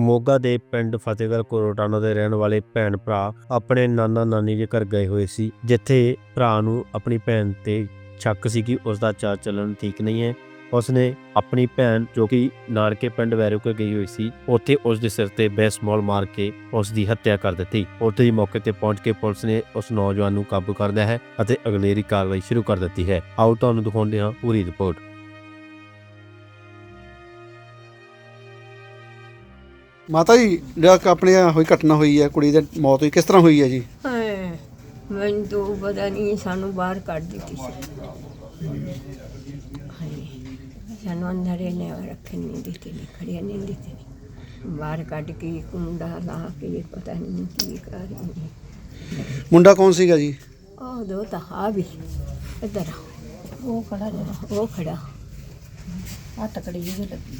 ਮੋਗਾ ਦੇ ਪਿੰਡ ਫਤਿਹਗੜ੍ਹ ਕੋਰੋਟਾਣਾ ਦੇ ਰਹਿਣ ਵਾਲੇ ਭੈਣ ਭਰਾ ਆਪਣੇ ਨਾਨਾ ਨਾਨੀ ਦੇ ਘਰ ਗਏ ਹੋਏ ਸੀ, ਜਿੱਥੇ ਭਰਾ ਨੂੰ ਆਪਣੀ ਭੈਣ ਤੇ ਸ਼ੱਕ ਸੀ ਕਿ ਉਸ ਦਾ ਚਾਲ ਚੱਲਣ ਠੀਕ ਨਹੀਂ ਹੈ। ਉਸਨੇ ਆਪਣੀ ਭੈਣ ਜੋ ਕਿ ਨਾਨਕੇ ਪਿੰਡ ਵੈਰੋਕੇ ਗਈ ਹੋਈ ਸੀ, ਉੱਥੇ ਉਸ ਦੇ ਸਿਰ ਤੇ ਬੇਸਮਾਲ ਮਾਰ ਕੇ ਉਸ ਦੀ ਹੱਤਿਆ ਕਰ ਦਿੱਤੀ। ਉੱਥੇ ਹੀ ਮੌਕੇ ਤੇ ਪਹੁੰਚ ਕੇ ਪੁਲਿਸ ਨੇ ਉਸ ਨੌਜਵਾਨ ਨੂੰ ਕਾਬੂ ਕਰ ਲਿਆ ਹੈ ਅਤੇ ਅਗਲੇਰੀ ਕਾਰਵਾਈ ਸ਼ੁਰੂ ਕਰ ਦਿੱਤੀ ਹੈ। ਆਓ ਤੁਹਾਨੂੰ ਦਿਖਾਉਂਦੇ ਹਾਂ ਪੂਰੀ ਰਿਪੋਰਟ। ਮਾਤਾ ਜੀ ਜਿਹੜਾ ਕ- ਆਪਣੇ ਆਹ ਹੋਈ ਘਟਨਾ ਹੋਈ ਹੈ ਕੁੜੀ ਦੀ ਮੌਤ ਹੋਈ ਕਿਸ ਤਰ੍ਹਾਂ ਹੋਈ ਹੈ ਜੀ? ਹਾਏ, ਮੈਨੂੰ ਤਾਂ ਪਤਾ ਨਹੀਂ ਸਾਨੂੰ ਬਾਹਰ ਕੱਢ ਦਿੱਤੀ ਸੀ। ਹਾਏ, ਸਾਨੂੰ ਅੰਦਰ ਇਹਨੇ ਰੱਖਣ ਨਹੀਂ ਦਿੱਤੇ ਨਹੀਂ ਖੜਿਆ ਨਹੀਂ ਦਿੱਤੇ ਨਹੀਂ ਬਾਹਰ ਕੱਢ ਕੇ ਕੁੰਡਾ ਲਾ ਕੇ ਪਤਾ ਨਹੀਂ ਕੀ ਕਰ ਰਹੀ ਮੁੰਡਾ ਕੌਣ ਸੀਗਾ ਜੀ? ਉਹ ਦੋ ਤਾਂ ਆ ਵੀ ਇੱਧਰ ਆ। ਉਹ ਖੜਾ ਜਿਹੜਾ ਉਹ ਖੜਾ। ਆ ਤਕੜੀ ਜਿਹੀ ਲੱਗੀ।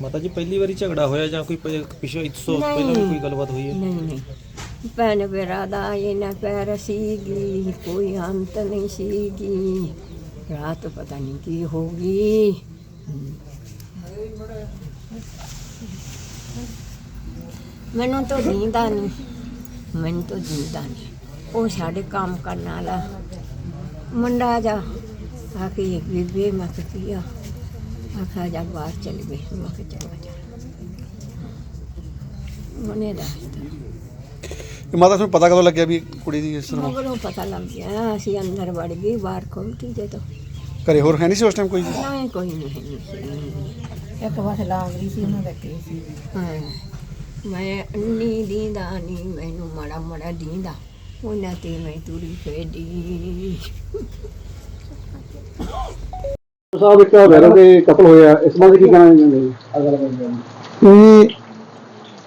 ਮਾਤਾ ਜੀ ਪਹਿਲੀ ਵਾਰੀ ਝਗੜਾ ਹੋਇਆ ਜਾਂ ਕੋਈ ਪ- ਪਿਛੇ ਇਸ ਤੋਂ ਨਹੀਂ। ਪਹਿਲਾਂ ਵੀ ਕੋਈ ਗੱਲਬਾਤ ਹੋਈ ਹੈ? ਨਹੀਂ। ਨਹੀਂ ਭੈਣ ਮੇਰਾ ਦਾ ਇਹਨਾਂ ਪੈਰ ਸੀਗੀ ਕੋਈ ਅੰਤ ਨਹੀਂ ਸੀਗੀ। ਰਾਤ ਪਤਾ ਨਹੀਂ ਕੀ ਹੋ ਗਈ। ਮੈਨੂੰ ਤਾਂ ਨੀਂਦਾ ਨਹੀਂ ਮੈਨੂੰ ਤਾਂ ਨੀਂਦਾ ਨਹੀਂ ਉਹ ਸਾਡੇ ਕੰਮ ਕਰਨ ਵਾਲਾ। ਮੁੰਡਾ ਜਾ ਆ ਕੇ ਬੀਬੀ ਮੈਂ ਕਿਹਾ ਆਖਾ ਜਾ ਬਾਹਰ ਚਲ ਗਈ ਮੈਂ ਕਿਹਾ ਚਲੋ ਜਾ ਉਹਨੇ ਦੱਸਤਾ। ਇਹ ਮਾਤਾ ਤੁਹਾਨੂੰ ਪਤਾ ਕਦੋਂ ਲੱਗਿਆ ਵੀ ਕੁੜੀ ਦੀ ਇਸ ਤਰ੍ਹਾਂ ਮਗਰੋਂ ਪਤਾ ਲੱਗ ਗਿਆ ਅਸੀਂ ਅੰਦਰ ਵੜ ਗਏ ਬਾਹਰ ਖੋਲਤੀ ਜਦੋਂ ਘਰੇ ਹੋਰ ਹੈ ਨਹੀਂ ਸੀ ਉਸ ਟਾਈਮ ਕੋਈ? ਨਹੀਂ ਕੋਈ ਨਹੀਂ ਇੱਕ ਵਾਰ ਲਾਂਗਰੀ ਸੀ ਉਹਨਾਂ ਲੱਗੇ ਸੀ। ਹਾਂ। ਮੈਂ ਅੰਨੀ ਦੀਂਦਾ ਨਹੀਂ ਮੈਨੂੰ ਮੜਾ ਮੜਾ ਦੀਂਦਾ। ਉਹਨਾਂ ਤੇ ਮੈਂ ਤੁਰੀ ਫੇਡੀ ਸਾਹਿਬ ਇੱਕ ਵੈਰੋ ਦੇ ਕਤਲ ਹੋਇਆ, ਇਸ ਬਾਰੇ ਕੀ ਕਹਿਣਾ ਚਾਹੁੰਦੇ ਜੀ? ਇਹ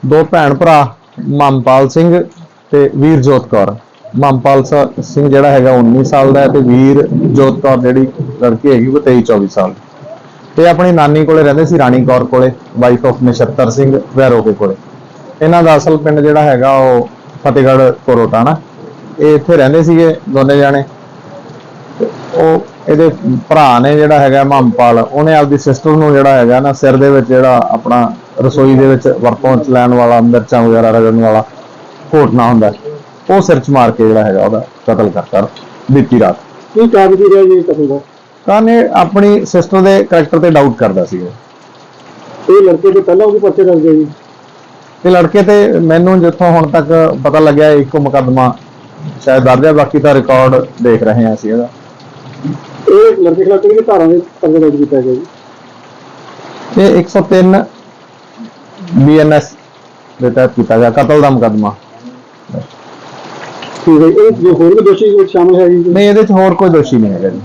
ਦੋ ਭੈਣ ਭਰਾ ਮਮਪਾਲ ਸਿੰਘ ਤੇ ਵੀਰਜੋਤ ਕੌਰ। ਮਮਪਾਲ ਸ- ਸਿੰਘ ਜਿਹੜਾ ਹੈਗਾ 19 ਸਾਲ ਦਾ ਹੈ ਤੇ ਵੀਰਜੋਤ ਕੌਰ ਜਿਹੜੀ ਲੜਕੀ ਹੈਗੀ ਉਹ 23 24 ਸਾਲ। ਦੀ। ਇਹ ਆਪਣੀ ਨਾਨੀ ਕੋਲੇ ਰਹਿੰਦੇ ਸੀ, ਰਾਣੀ ਕੌਰ ਕੋਲੇ ਵਾਈਫ ਆਫ ਨਛੱਤਰ ਸਿੰਘ ਵੈਰੋਕੇ ਕੋਲੇ। ਇਹਨਾਂ ਦਾ ਅਸਲ ਪਿੰਡ ਜਿਹੜਾ ਹੈਗਾ ਉਹ ਫਤਿਹਗੜ੍ਹ ਕੋਰੋਟਾਣਾ ਇਹ ਇੱਥੇ ਰਹਿੰਦੇ ਸੀਗੇ ਦੋਨੇ ਜਾਣੇ। ਤੇ ਉਹ ਇਹਦੇ ਭਰਾ ਨੇ ਜਿਹੜਾ ਹੈਗਾ ਮਹੰਪਾਲ ਉਹਨੇ ਆਪਦੀ ਸਿਸਟਰ ਨੂੰ ਜਿਹੜਾ ਹੈਗਾ ਨਾ ਸਿਰ ਦੇ ਵਿੱਚ ਜਿਹੜਾ ਆਪਣਾ ਰਸੋਈ ਦੇ ਵਿੱਚ ਵਰਤੋਂ ਚ ਲੈਣ ਵਾਲਾ ਮਿਰਚਾਂ ਵਗੈਰਾ ਰਗੜਨ ਵਾਲਾ ਘੋਟਣਾ ਹੁੰਦਾ ਉਹ ਸਿਰ ਚ ਮਾਰ ਕੇ ਜਿਹੜਾ ਹੈਗਾ ਉਹਦਾ ਕਤਲ ਕਰਤਾ ਬੀਤੀ ਰਾਤ। ਕੀ ਕਾਰਨ ਕੀ ਰਿਹਾ ਜੀ ਕਤਲ ਦਾ? ਇਹ ਆਪਣੀ ਸਿਸਟਰ ਦੇ ਕੈਰੈਕਟਰ ਤੇ ਡਾਊਟ ਕਰਦਾ ਸੀ ਉਹ ਇਹ ਲੜਕੇ ਤੋਂ ਪਹਿਲਾਂ ਉਹਦੇ ਪਰਚੇ ਦਰਜ ਹੈ ਜੀ? ਤੇ ਲੜਕੇ ਤੇ ਮੈਨੂੰ ਜਿੱਥੋਂ ਹੁਣ ਤੱਕ ਪਤਾ ਲੱਗਿਆ ਇੱਕੋ ਮੁਕੱਦਮਾ ਸ਼ਾਇਦ ਦਰਜ ਹੈ ਬਾਕੀ ਤਾਂ ਰਿਕਾਰਡ ਦੇਖ ਰਹੇ ਹਾਂ ਅਸੀਂ ਇਹਦਾ। ਇਹ ਲੜਕੇ ਖਿਲਾਫ ਕਿਹੜੀ ਧਾਰਾ ਦੇ ਪਰਚਾ ਦਰਜ ਕੀਤਾ ਗਿਆ ਜੀ? ਇਹ 103 ਬੀਐਨਐਸ ਦੇ ਤਹਿਤ ਕੀਤਾ ਗਿਆ ਕਤਲ ਦਾ ਮੁਕੱਦਮਾ। ਠੀਕ ਹੈ ਇਹ ਜੋ ਹੋਰ ਵੀ ਦੋਸ਼ੀ ਵਿੱਚ ਸ਼ਾਮਲ ਹੈ ਜੀ? ਨਹੀਂ ਇਹਦੇ ਚ ਹੋਰ ਕੋਈ ਦੋਸ਼ੀ ਨਹੀਂ ਹੈਗਾ ਜੀ।